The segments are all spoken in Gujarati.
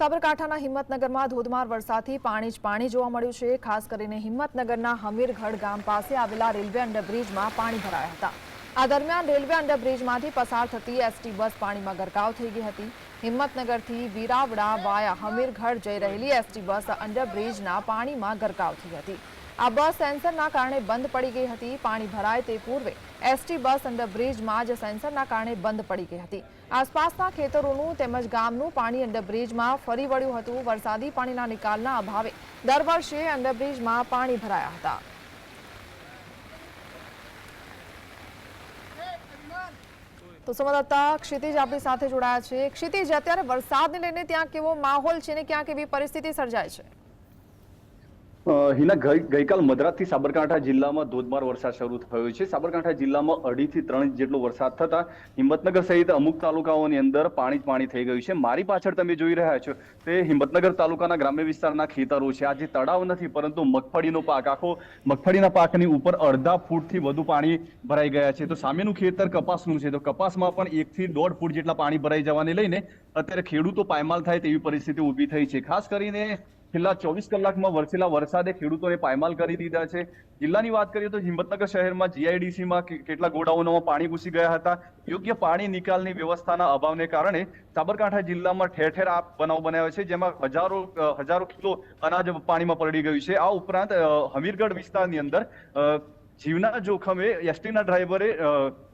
સાબરકાંઠાના હિંમતનગરમાં ધોધમાર વરસાદથી પાણી જ પાણી જોવા મળ્યું છે. ખાસ કરીને હિંમતનગરના હમીરગઢ ગામ પાસે આવેલા રેલવે અંડરબ્રિજમાં પાણી ભરાયા હતા. આ દરમિયાન રેલવે અંડરબ્રિજમાંથી પસાર થતી એસટી બસ પાણીમાં ગરકાવ થઈ ગઈ હતી. હિંમતનગરથી વીરાવડા વાયા હમીરગઢ જઈ રહેલી એસટી બસ અંડરબ્રિજના પાણીમાં ગરકાવ થઈ હતી. આ બસ સેન્સરના કારણે બંધ પડી ગઈ હતી, પાણી ભરાય તે પૂર્વે એસટી બસ અંડર બ્રિજમાં જ સેન્સરના કારણે બંધ પડી ગઈ હતી. આસપાસના ખેતરોનું તેમજ ગામનું પાણી અંડરબ્રિજમાં ફરી વળ્યું હતું. વરસાદી પાણીના નિકાલના અભાવે દર વર્ષે અંડરબ્રિજમાં પાણી ભરાયા હતા. તો સંવાદદાતા ક્ષિતિજ આપણી સાથે જોડાયા છે. ક્ષિતિજ, અત્યારે વરસાદને લઈને ત્યાં કેવો માહોલ છે ને ક્યાં કેવી પરિસ્થિતિ સર્જાય છે? હિના ગઈ- ગઈકાલ મધરાતથી સાબરકાંઠા જિલ્લામાં ધોધમાર વરસાદ શરૂ થયો છે. સાબરકાંઠા જિલ્લામાં અઢીથી ત્રણ જેટલો વરસાદ થતા હિંમતનગર સહિત અમુક તાલુકાઓની અંદર પાણી જ પાણી થઈ ગયું છે. મારી પાછળ તમે જોઈ રહ્યા છો તે હિંમતનગર તાલુકાના ગ્રામ્ય વિસ્તારના ખેતરો છે. આજે તળાવ નથી, પરંતુ મગફળીનો પાક, આખો મગફળીના પાકની ઉપર અડધા ફૂટથી વધુ પાણી ભરાઈ ગયા છે. તો સામેનું ખેતર કપાસનું છે. તો કપાસમાં પણ એકથી દોઢ ફૂટ જેટલા પાણી ભરાઈ જવાને લઈને અત્યારે ખેડૂતો પાયમાલ થાય તેવી પરિસ્થિતિ ઊભી થઈ છે. ખાસ કરીને છેલ્લા ચોવીસ કલાકમાં વરસેલા વરસાદે ખેડૂતોને પાયમાલ કરી દીધા છે. જિલ્લાની વાત કરીએ તો હિંમતનગર શહેરમાં જીઆઈડીસીમાં કેટલા ગોડાઉનોમાં પાણી ઘૂસી ગયા હતા. યોગ્ય પાણી નિકાલની વ્યવસ્થાના અભાવને કારણે સાબરકાંઠા જિલ્લામાં ઠેર ઠેર આ બનાવ બનાવ્યો છે, જેમાં હજારો હજારો કિલો અનાજ પાણીમાં પલળી ગયું છે. આ ઉપરાંત હમીરગઢ વિસ્તારની અંદર જીવના જોખમે એસટીના ડ્રાઈવરે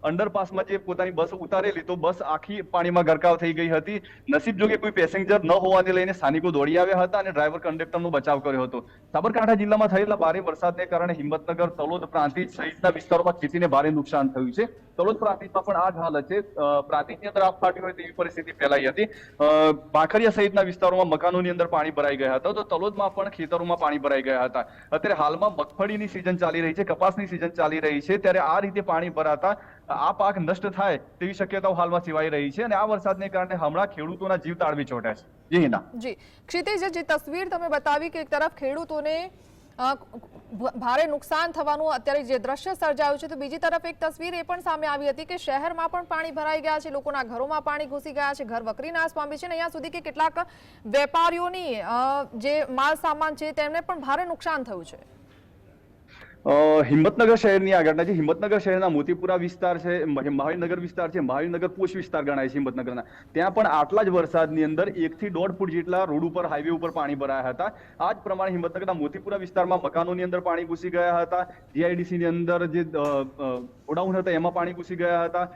અંડરપાસમાં જે પોતાની બસ ઉતારેલી, તો બસ આખી પાણીમાં ગરકાવ થઈ ગઈ હતી. નસીબ જોગે કોઈ પેસેન્જર ન હોવાને લઈને સ્થાનિકો દોડી આવ્યા હતા અને ડ્રાઈવર કંડક્ટરનો બચાવ કર્યો હતો. સાબરકાંઠા જિલ્લામાં થયેલા ભારે વરસાદને કારણે હિંમતનગર, તલોદ પ્રાંતિજ સહિતના વિસ્તારોમાં ખેતીને ભારે નુકસાન થયું છે. તલોદ પ્રાંતિજમાં પણ આ જ હાલત છે. પ્રાંતિજની અંદર આપ ફાટી હોય તેવી પરિસ્થિતિ ફેલાઈ હતી. ભાખરિયા સહિતના વિસ્તારોમાં મકાનોની અંદર પાણી ભરાઈ ગયા હતા. તો તલોદમાં પણ ખેતરોમાં પાણી ભરાઈ ગયા હતા. અત્યારે હાલમાં મગફળીની સિઝન ચાલી રહી છે. કપાસની સિઝન ચાલી રહી છે, ત્યારે આ રીતે પાણી ભરાતા, આ પાક નષ્ટ થાય તેવી શક્યતાઓ હાલમાં સેવાઈ રહી છે અને આ વરસાદને કારણે હમણાં ખેડૂતોના જીવ તાળવી ચોટ્યા છે. જી હિના જી, ક્ષિતિજ, જે તસવીર તમે બતાવી કે એક તરફ ખેડૂતોને ભારે નુકસાન થવાનું અત્યારે જે દ્રશ્ય સર્જાયું છે, તો બીજી તરફ એક તસવીર એ પણ સામે આવી હતી કે શહેરમાં પણ પાણી ભરાઈ ગયા છે, લોકોના ઘરોમાં પાણી ઘૂસી ગયા છે, ઘર વકરી નાશ પામી છે અને અહીંયા સુધી કે કેટલાક વેપારીઓની જે માલ સામાન છે, તેમને પણ ભારે નુકસાન થયું છે. હિંમતનગર શહેરની આગળના જે હિંમતનગર શહેરના મોતીપુરા વિસ્તાર છે મહાવીનગર વિસ્તાર છે, મહાવીરનગર પોષ વિસ્તાર ગણાય છે હિંમતનગરના. ત્યાં પણ આટલા જ વરસાદની અંદર એકથી દોઢ ફૂટ જેટલા રોડ ઉપર હાઈવે ઉપર પાણી ભરાયા હતા. આ જ પ્રમાણે હિંમતનગરના મોતીપુરા વિસ્તારમાં મકાનોની અંદર પાણી ઘૂસી ગયા હતા. જીઆઈડીસીની અંદર જે ગોડાઉન હતા, એમાં પાણી ઘૂસી ગયા હતા.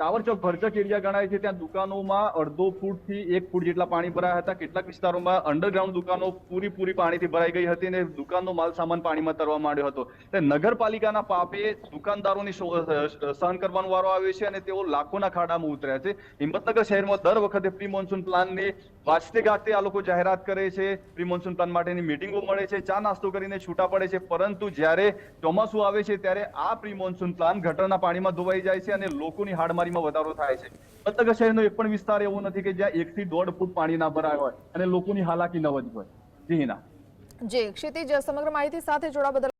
ટાવર ચોક ભરચક એરિયા ગણાય છે. ત્યાં દુકાનોમાં અડધો ફૂટથી એક ફૂટ જેટલા પાણી ભરાયા હતા. કેટલાક વિસ્તારોમાં અંડરગ્રાઉન્ડ દુકાનો પૂરી પૂરી પાણીથી ભરાઈ ગઈ હતી અને દુકાનનો માલ સામાન પાણીમાં તરવા માંડ્યો હતો. નગરપાલિકાના પાપે દુકાનદારોની સહન કરવાનો વારો આવ્યો છે અને તેઓ લાખોના ખાડામાં ઉતર્યા છે. હિંમતનગર શહેરમાં દર વખતે પ્રી મોન્સૂન પ્લાનની વાંચતે ગાતે આ લોકો જાહેરાત કરે છે. પ્રી મોન્સૂન પ્લાન માટેની મિટિંગો મળે છે. ચા નાસ્તો કરીને છૂટા પડે છે. પરંતુ જ્યારે ચોમાસું આવે છે ત્યારે આ પ્રી મોન્સૂન પ્લાન ગટરના પાણીમાં ધોવાઈ જાય છે અને લોકોની હાડમારીમાં વધારો થાય છે. પતંગ શહેરનો એક પણ વિસ્તાર એવો નથી કે જ્યાં એકથી દોઢ ફૂટ પાણી ના ભરાય હોય અને લોકોની હાલાકી ન વધી હોય. જી હિના જી, ક્ષિતિજ સમગ્ર માહિતી સાથે જોડા બદલ